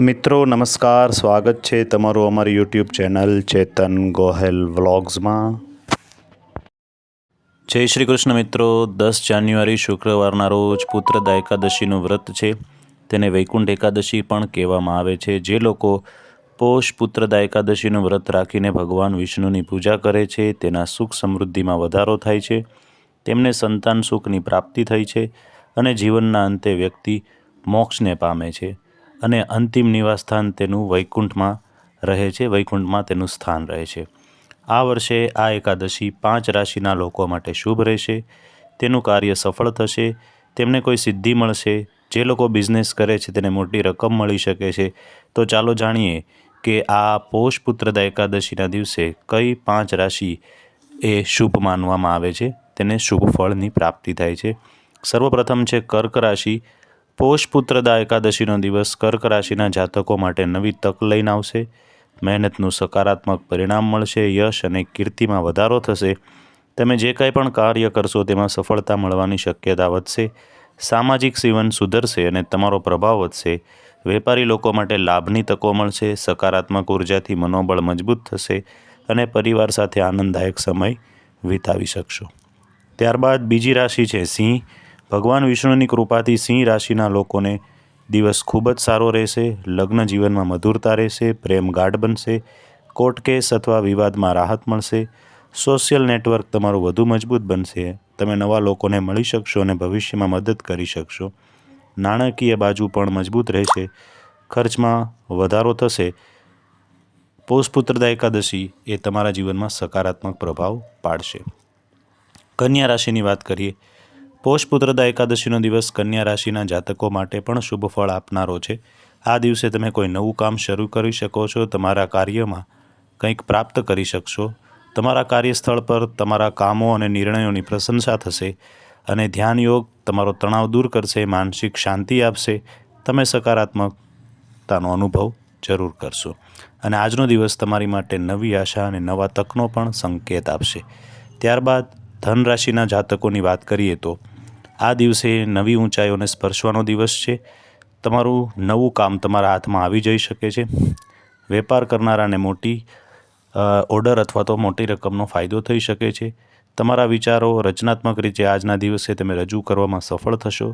મિત્રો, નમસ્કાર. સ્વાગત છે તમારું અમારી યુટ્યુબ ચેનલ ચેતન ગોહેલ વ્લોગ્સમાં. જય શ્રી કૃષ્ણ મિત્રો. દસ જાન્યુઆરી શુક્રવારના રોજ પુત્રદા એકાદશીનું વ્રત છે. તેને વૈકુંઠ એકાદશી પણ કહેવામાં આવે છે. જે લોકો પોષ પુત્રદા એકાદશીનું વ્રત રાખીને ભગવાન વિષ્ણુની પૂજા કરે છે, તેના સુખ સમૃદ્ધિમાં વધારો થાય છે. તેમને સંતાન સુખની પ્રાપ્તિ થઈ છે અને જીવનના અંતે વ્યક્તિ મોક્ષને પામે છે. અને અંતિમ નિવાસસ્થાન તેનું વૈકુંઠમાં રહે છે, વૈકુંઠમાં તેનું સ્થાન રહે છે. આ વર્ષે આ એકાદશી પાંચ રાશિના લોકો માટે શુભ રહેશે. તેનું કાર્ય સફળ થશે. તેમને કોઈ સિદ્ધિ મળશે. જે લોકો બિઝનેસ કરે છે, તેને મોટી રકમ મળી શકે છે. તો ચાલો જાણીએ કે આ પોષ પુત્રદા એકાદશીના દિવસે કઈ પાંચ રાશિ એ શુભ માનવામાં આવે છે? તેને શુભ ફળની પ્રાપ્તિ થાય છે. સર્વપ્રથમ છે કર્ક રાશિ. પોષ પુત્રદા એકાદશીનો દિવસ કર્ક રાશિના જાતકો માટે નવી તક લઈને આવશે. મહેનતનું સકારાત્મક પરિણામ મળશે, યશ અને કીર્તિમાં વધારો થશે. તમે જે કંઈ પણ કાર્ય કરશો તેમાં સફળતા મળવાની શક્યતા વધશે. સામાજિક જીવન સુધરશે અને તમારો પ્રભાવ વધશે. વેપારી લોકો માટે લાભની તકો મળશે, સકારાત્મક ઉર્જાથી મનોબળ મજબૂત થશે અને પરિવાર સાથે આનંદદાયક સમય વિતાવી શકશો. ત્યારબાદ બીજી રાશિ છે સિંહ. ભગવાન વિષ્ણુની કૃપાથી સિંહ રાશિના લોકોને દિવસ ખૂબ જ સારો રહેશે, લગ્ન જીવનમાં મધુરતા રહેશે, પ્રેમ ગાઢ બનશે, કોર્ટ કેસ અથવા વિવાદમાં રાહત મળશે, સોશિયલ નેટવર્ક તમારું વધુ મજબૂત બનશે, તમે નવા લોકોને મળી શકશો અને ભવિષ્યમાં મદદ કરી શકશો. નાણાકીય બાજુ પણ મજબૂત રહેશે, ખર્ચમાં વધારો થશે. પોષપુત્રદા એકાદશી એ તમારા જીવનમાં સકારાત્મક પ્રભાવ પાડશે. કન્યા રાશિની વાત કરીએ પોષપુત્રદા એકાદશીનો દિવસ કન્યા રાશિના જાતકો માટે પણ શુભ ફળ આપનારો છે. આ દિવસે તમે કોઈ નવું કામ શરૂ કરી શકો છો, તમારા કાર્યમાં કંઈક પ્રાપ્ત કરી શકશો. તમારા કાર્યસ્થળ પર તમારા કામો અને નિર્ણયોની પ્રશંસા થશે અને ધ્યાન યોગ તમારો તણાવ દૂર કરશે, માનસિક શાંતિ આપશે. તમે સકારાત્મકતાનો અનુભવ જરૂર કરશો. અને આજનો દિવસ તમારી માટે નવી આશા અને નવા તકનો પણ સંકેત આપશે. ત્યારબાદ ધન રાશિના જાતકોની વાત કરીએ તો આ દિવસે નવી ઊંચાઈઓને સ્પર્શવાનો દિવસ છે. તમારું નવું કામ તમારા હાથમાં આવી જઈ શકે છે. વેપાર કરનારાને મોટી ઓર્ડર અથવા તો મોટી રકમનો ફાયદો થઈ શકે છે. તમારા વિચારો રચનાત્મક રીતે આજના દિવસે તમે રજૂ કરવામાં સફળ થશો.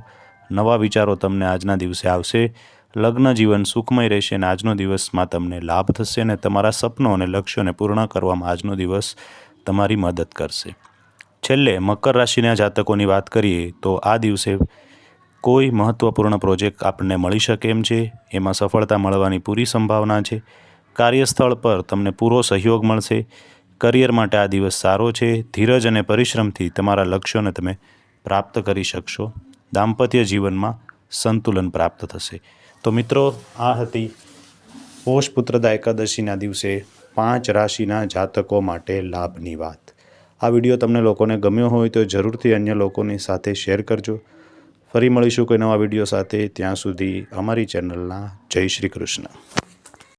નવા વિચારો તમને આજના દિવસે આવશે. લગ્ન જીવન સુખમય રહેશે અને આજનો દિવસમાં તમને લાભ થશે અને તમારા સપનો અને લક્ષ્યોને પૂર્ણ કરવામાં આજનો દિવસ તમારી મદદ કરશે. છેલ્લે મકર રાશિના જાતકોની વાત કરીએ તો આ દિવસે કોઈ મહત્ત્વપૂર્ણ પ્રોજેક્ટ આપણને મળી શકે એમ છે? એમાં સફળતા મળવાની પૂરી સંભાવના છે. કાર્યસ્થળ પર તમને પૂરો સહયોગ મળશે. કરિયર માટે આ દિવસ સારો છે. ધીરજ અને પરિશ્રમથી તમારા લક્ષ્યોને તમે પ્રાપ્ત કરી શકશો. દાંપત્ય જીવનમાં સંતુલન પ્રાપ્ત થશે. તો મિત્રો, આ હતી પોષ પુત્રદા એકાદશીના દિવસે પાંચ રાશિના જાતકો માટે લાભની વાત. આ વીડિયો તમને લોકોને ગમ્યો હોય તો જરૂરથી અન્ય લોકોની સાથે શેર કરજો. ફરી મળીશું કોઈ નવા વીડિયો સાથે. ત્યાં સુધી અમારી ચેનલના જય શ્રી કૃષ્ણ.